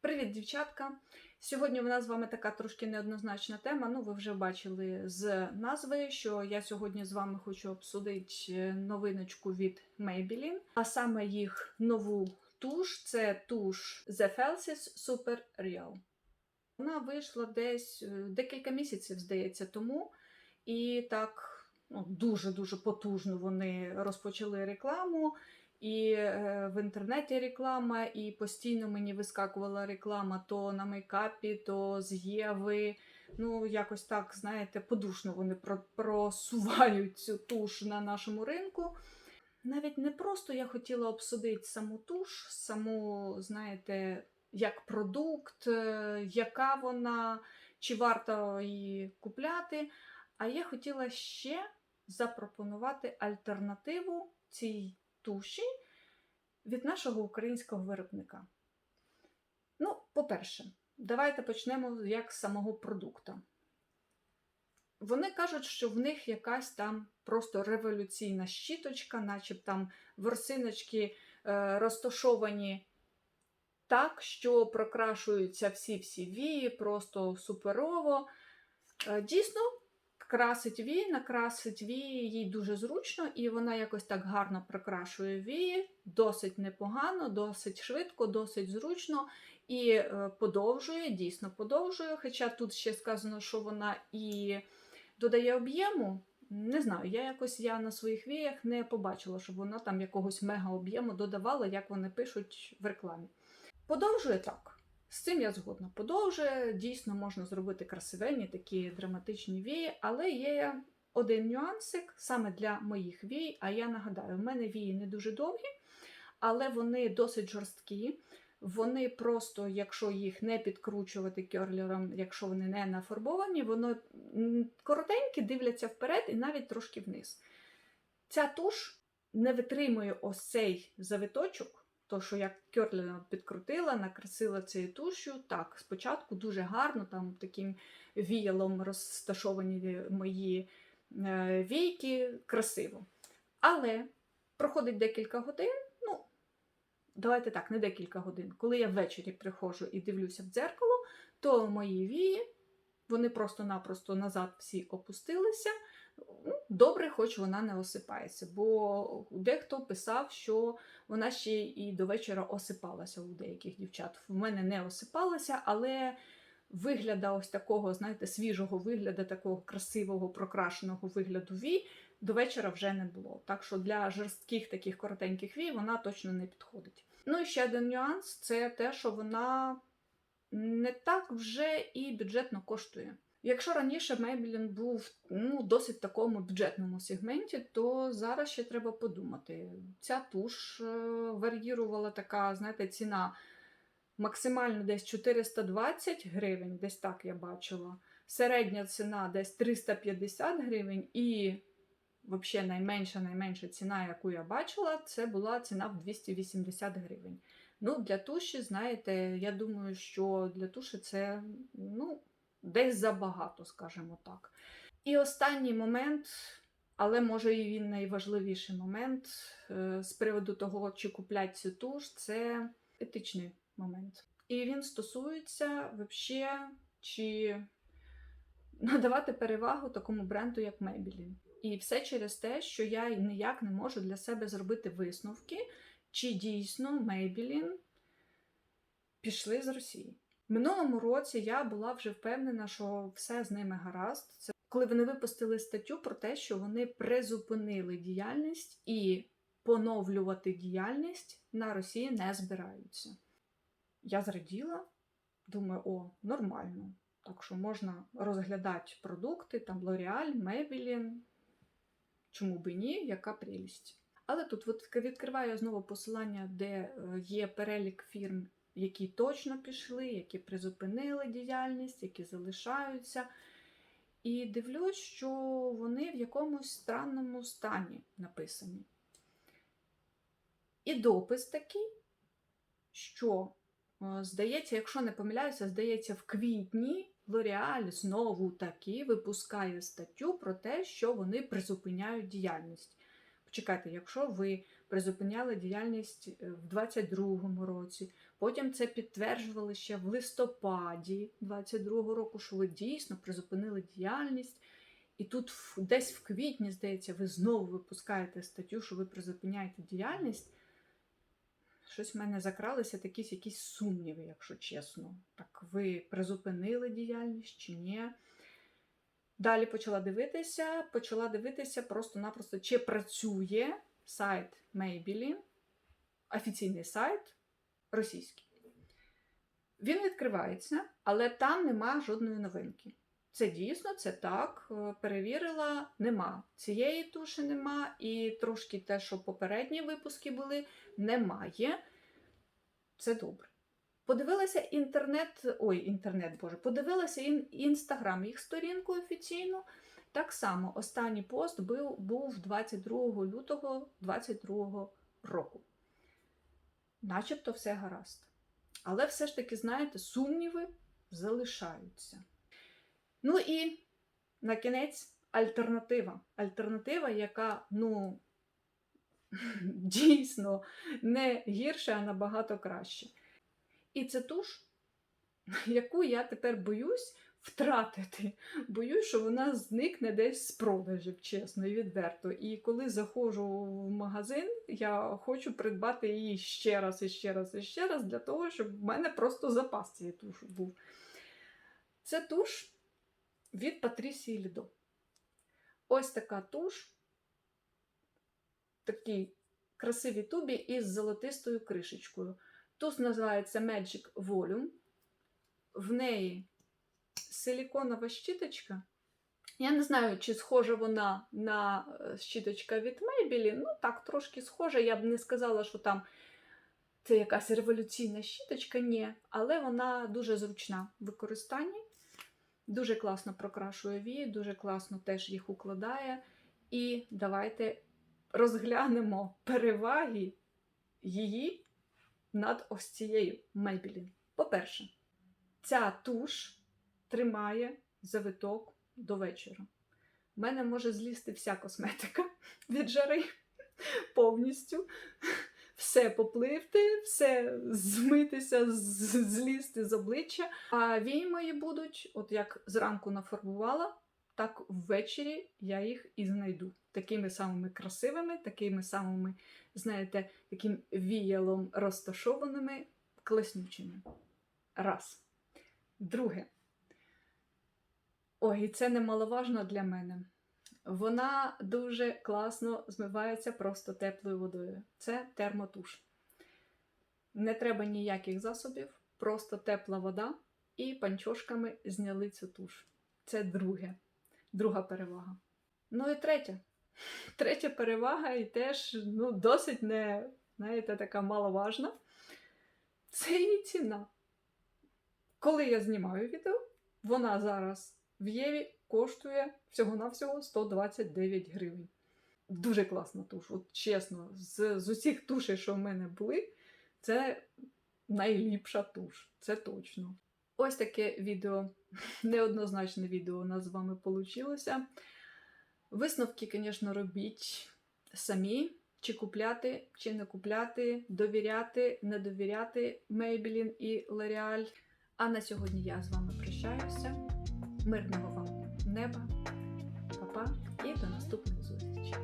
Привіт, дівчатка! Сьогодні в нас з вами така трошки неоднозначна тема. Ну, ви вже бачили з назви, що я сьогодні з вами хочу обсудити новиночку від Maybelline, а саме їх нову туш це туш The Felsis Super Real. Вона вийшла десь е, декілька місяців, здається, тому. І так ну, дуже-дуже потужно вони розпочали рекламу. І е, в інтернеті реклама, і постійно мені вискакувала реклама то на мейкапі, то з Єви. Ну, якось так, знаєте, подушно вони просувають цю туш на нашому ринку. Навіть не просто я хотіла обсудити саму туш, саму, знаєте, як продукт, е, яка вона, чи варто її купляти. А я хотіла ще запропонувати альтернативу цій туші від нашого українського виробника. Ну, по-перше, давайте почнемо як з самого продукту. Вони кажуть, що в них якась там просто революційна щіточка, начебто там ворсиночки е, розташовані так, що прокрашуються всі-всі вії, просто суперово. Е, Дійсно, красить вії, накрасить вії, їй дуже зручно, і вона якось так гарно прикрашує вії, досить непогано, досить швидко, досить зручно і е, подовжує, дійсно подовжує. Хоча тут ще сказано, що вона і додає об'єму. Не знаю, я якось я на своїх віях не побачила, щоб вона там якогось мега об'єму додавала, як вони пишуть в рекламі. Подовжує так. З цим я згодна. Подовжує, дійсно можна зробити красивенні такі драматичні вії, але є один нюансик саме для моїх вій. А я нагадаю, в мене вії не дуже довгі, але вони досить жорсткі. Вони просто, якщо їх не підкручувати керлером, якщо вони не нафарбовані, воно коротенькі, дивляться вперед і навіть трошки вниз. Ця туш не витримує ось цей завиточок. То, що я керлером підкрутила, накрасила цією тушу. Так, спочатку дуже гарно, там таким віялом розташовані мої е, війки, красиво. Але проходить декілька годин, ну, давайте так, не декілька годин. Коли я ввечері приходжу і дивлюся в дзеркало, то мої вії, вони просто-напросто назад всі опустилися. Ну, Добре, хоч вона не осипається, бо дехто писав, що вона ще і до вечора осипалася у деяких дівчат. В мене не осипалася, але вигляда ось такого, знаєте, свіжого вигляду, такого красивого, прокрашеного вигляду вій до вечора вже не було. Так що для жорстких таких коротеньких вій вона точно не підходить. Ну і ще один нюанс це те, що вона не так вже і бюджетно коштує. Якщо раніше Maybelline був ну, досить такому бюджетному сегменті, то зараз ще треба подумати. Ця туш е, вар'їрувала така, знаєте, ціна максимально десь 420 гривень, десь так я бачила. Середня ціна десь 350 гривень, і взагалі найменша найменша ціна, яку я бачила, це була ціна в 280 гривень. Ну, для туші, знаєте, я думаю, що для туші це ну, десь забагато, скажімо так. І останній момент, але може і він найважливіший момент е, з приводу того, чи куплять цю туш, це етичний момент. І він стосується взагалі, чи надавати перевагу такому бренду, як Maybelline. І все через те, що я ніяк не можу для себе зробити висновки, чи дійсно Maybelline пішли з Росії. Минулому році я була вже впевнена, що все з ними гаразд. Це коли вони випустили статтю про те, що вони призупинили діяльність і поновлювати діяльність на Росії не збираються. Я зраділа, думаю, о, нормально. Так що можна розглядати продукти, там L'Oreal, Maybelline, чому би ні, яка прелість. Але тут от відкриваю знову посилання, де е, є перелік фірм, які точно пішли, які призупинили діяльність, які залишаються. І дивлюсь, що вони в якомусь странному стані написані. І допис такий, що, е, здається, якщо не помиляюся, здається, в квітні L'Oreal знову таки випускає статтю про те, що вони призупиняють діяльність. Почекайте, якщо ви призупиняли діяльність е, в 22-му році, Потім це підтверджували ще в листопаді 22-го року, що ви дійсно призупинили діяльність. І тут десь в квітні, здається, ви знову випускаєте статтю, що ви призупиняєте діяльність. Щось в мене закралися такі якісь сумніви, якщо чесно. Так, ви призупинили діяльність чи ні? Далі почала дивитися, почала дивитися просто-напросто, чи працює сайт Maybelline, офіційний сайт російський. Він відкривається, але там нема жодної новинки. Це дійсно, це так. е, Перевірила, нема. Цієї туші нема, і трошки те, що попередні випуски були, немає. Це добре. Подивилася інтернет, ой, інтернет, боже, подивилася ін, інстаграм, їх сторінку офіційну. Так само останній пост був, був 22 лютого 2022 року. Начебто все гаразд. Але все ж таки, знаєте, сумніви залишаються. Ну і на кінець альтернатива. Альтернатива, яка, ну, дійсно не гірша, а набагато краще. І це туш, яку я тепер боюсь втратити. Боюсь, що вона зникне десь з продажів, чесно і відверто. І коли заходжу в магазин, я хочу придбати її ще раз, і ще раз, і ще раз, для того, щоб в мене просто запас цієї туші був. Це туш від Патрісії Лідо. Ось така туш, такий красивій тубі із золотистою кришечкою. Туш називається Magic Volume. В неї силіконова щіточка. Я не знаю, чи схожа вона на е, щіточка від Maybelline. Ну, так, трошки схожа. Я б не сказала, що там це якась революційна щіточка, ні. Але вона дуже зручна в використанні. Дуже класно прокрашує вії, дуже класно теж їх укладає. І давайте розглянемо переваги її над ось цією Maybelline. По-перше, ця туш тримає завиток до вечора. У мене може злізти вся косметика від жари повністю. Все попливти, все змитися, злізти з обличчя. А вії мої будуть, от як зранку нафарбувала, так ввечері я їх і знайду. Такими самими красивими, такими самими, знаєте, таким віялом розташованими, класнючими. Раз. Друге. Ой, це немаловажно для мене. Вона дуже класно змивається просто теплою водою. Це термотуш. Не треба ніяких засобів, просто тепла вода і панчошками зняли цю туш. Це друге, друга перевага. Ну і третя. Третя перевага, і теж ну, досить не, знаєте, така маловажна. Це її ціна. Коли я знімаю відео, вона зараз в Єві коштує всього-навсього 129 гривень. Дуже класна туш. От чесно, з, з усіх тушей, що в мене були, це найліпша туш. Це точно. Ось таке відео, неоднозначне відео у нас з вами вийшло. Висновки, звісно, робіть самі. Чи купляти, чи не купляти, довіряти, не довіряти Maybelline і L'Oreal. А на сьогодні я з вами прощаюся. Мирного вам неба, па-па і до наступної зустрічі!